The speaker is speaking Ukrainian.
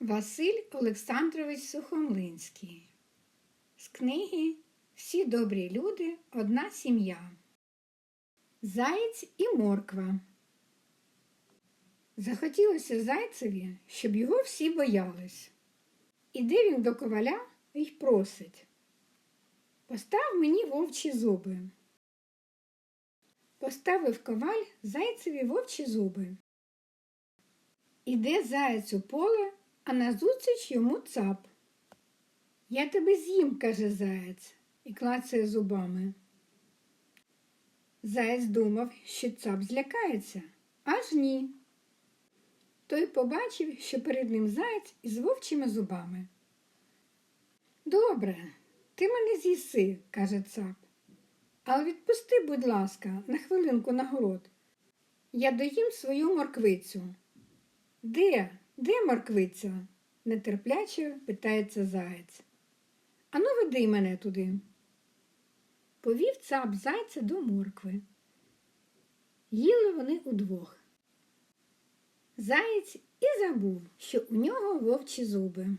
Василь Олександрович Сухомлинський. З книги Всі добрі люди, одна сім'я. Заєць і морква. Захотілося зайцеві, щоб його всі боялись. Іде він до коваля і просить. Постав мені вовчі зуби. Поставив коваль зайцеві вовчі зуби. Іде заєць у поле, а назустріч йому цап. Я тебе з'їм, каже заєць, і клацає зубами. Заєць думав, що цап злякається, аж ні. Той побачив, що перед ним заєць із вовчими зубами. Добре, ти мене з'їси, каже цап. Але відпусти, будь ласка, на хвилинку на город. Я доїм свою морквицю. Де? Де морквиця? нетерпляче питається заєць. Ану, веди мене туди. Повів цап зайця до моркви. Їли вони удвох. Заєць і забув, що у нього вовчі зуби.